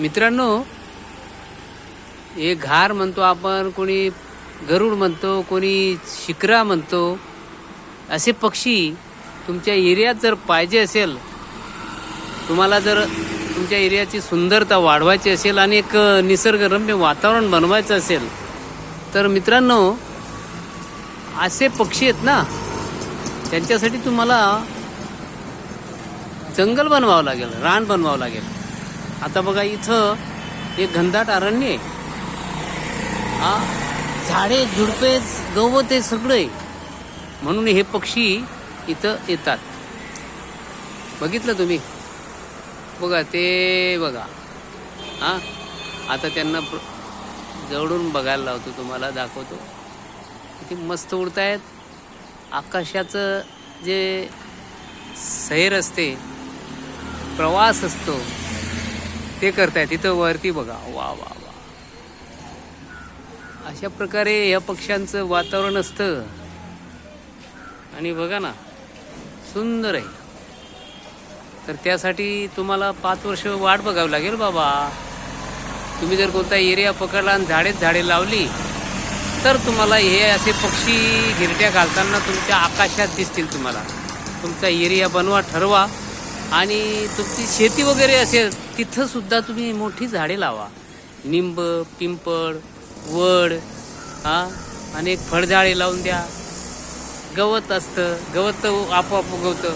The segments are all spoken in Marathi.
मित्रांनो हे घार म्हणतो आपण कोणी गरुड म्हणतो कोणी शिकरा म्हणतो असे पक्षी तुमच्या एरियात जर पाहिजे असेल तुम्हाला जर तुमच्या एरियाची सुंदरता वाढवायची असेल आणि एक निसर्गरम्य वातावरण बनवायचं असेल तर मित्रांनो असे पक्षी आहेत ना त्यांच्यासाठी तुम्हाला जंगल बनवावं लागेल रान बनवावं लागेल. आता बघा इथं एक घनदाट अरण्य आहे. हा झाडे झुडपे गवत आहे सगळे म्हणून हे पक्षी इथं येतात. बघितलं तुम्ही? बघा ते बघा. हा आता त्यांना जवळून बघायला लावतो तुम्हाला दाखवतो. किती मस्त उडतायत. आकाशाचं जे सैर असते प्रवास असतो ते करताय तिथं वरती बघा. वा वा वा. अशा प्रकारे या पक्ष्यांचं वातावरण असतं. आणि बघा ना सुंदर आहे. तर त्यासाठी तुम्हाला पाच वर्ष वाट बघावी लागेल बाबा. तुम्ही जर कोणता एरिया पकडला आणि झाडेच झाडे लावली तर तुम्हाला हे असे पक्षी गिरट्या घालताना तुमच्या आकाशात दिसतील तुम्हाला. तुमचा एरिया बनवा ठरवा. आणि तुमची शेती वगैरे असेल तिथं सुद्धा तुम्ही मोठी झाडे लावा. निंब पिंपळ वड हा आणि एक फळझाडे लावून द्या. गवत असतं गवत तर आपोआप उगवतं.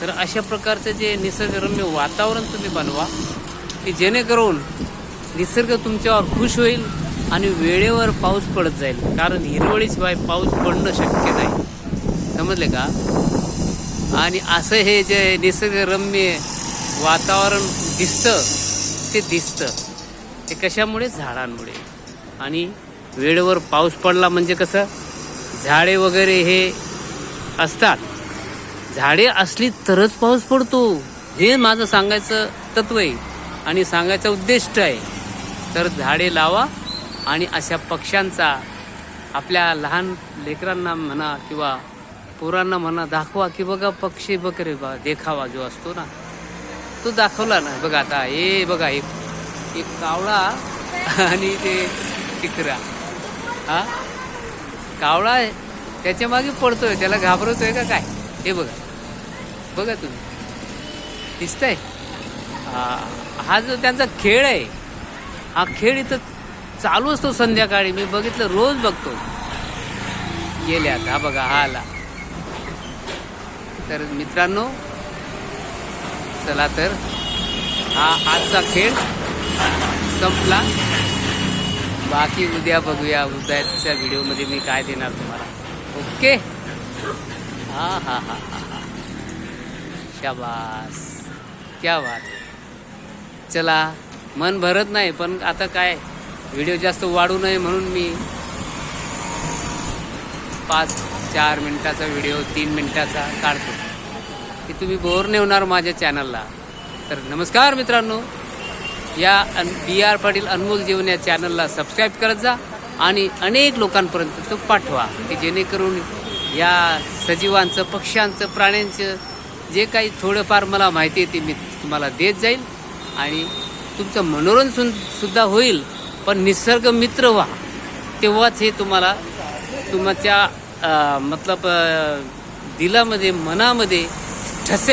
तर अशा प्रकारचं जे निसर्गरम्य वातावरण तुम्ही बनवा की जेणेकरून निसर्ग तुमच्यावर खुश होईल आणि वेळेवर पाऊस पडत जाईल. कारण हिरवळीशिवाय पाऊस पडणं शक्य नाही. समजले का? आणि असं हे जे निसर्गरम्य वातावरण दिसतं ते दिसतं. ते कशामुळे? झाडांमुळे. आणि वेळेवर पाऊस पडला म्हणजे कसं? झाडे वगैरे हे असतात. झाडे असली तरच पाऊस पडतो. हे माझं सांगायचं तत्व आहे. आणि सांगायचं उद्दिष्ट आहे. तर झाडे लावा आणि अशा पक्ष्यांचा आपल्या लहान लेकरांना म्हणा किंवा पोरांना म्हणा दाखवा की बघा पक्षी बकरे बा देखावा जो असतो ना तो दाखवला ना. बघा आता हे बघा एक एक कावळा आणि ते टिकरा हा? कावळा आहे. त्याच्यामागे पडतोय त्याला घाबरतोय का काय? हे बघा. बघा तुम्ही. दिसतंय? हा हा जो त्यांचा खेळ आहे हा खेळ इथं चालू असतो संध्याकाळी. मी बघितलं रोज बघतो. गेल्यात हा बघा हा आला. तर मित्रांनो चला तर हा आजचा खेळ संपला. बाकी उद्या बघूया उद्याच्या व्हिडिओमध्ये मी काय देणार तुम्हाला. ओके? हा हा हा हा हा. शाबास. क्या बात. चला मन भरत नाही पण आता काय व्हिडिओ जास्त वाढू नये म्हणून मी पाच चार मिनटाचा व्हिडिओ तीन मिनटाचा काढतो. की तुम्ही बोर नाही होणार माझ्या चॅनलला तर नमस्कार मित्रांनो. या अन बी आर पाटील अनमोल जीवन या चॅनलला सबस्क्राईब करत जा आणि अनेक लोकांपर्यंत तो पाठवा की जेणेकरून या सजीवांचं पक्ष्यांचं प्राण्यांचं जे काही थोडंफार मला माहिती आहे ते मी तुम्हाला देत जाईल आणि तुमचं मनोरंजन सुद्धा होईल. पण निसर्ग मित्र व्हा. तेव्हाच हे तुम्हाला तुमच्या मतलब दिलामध्ये मनामध्ये ठसे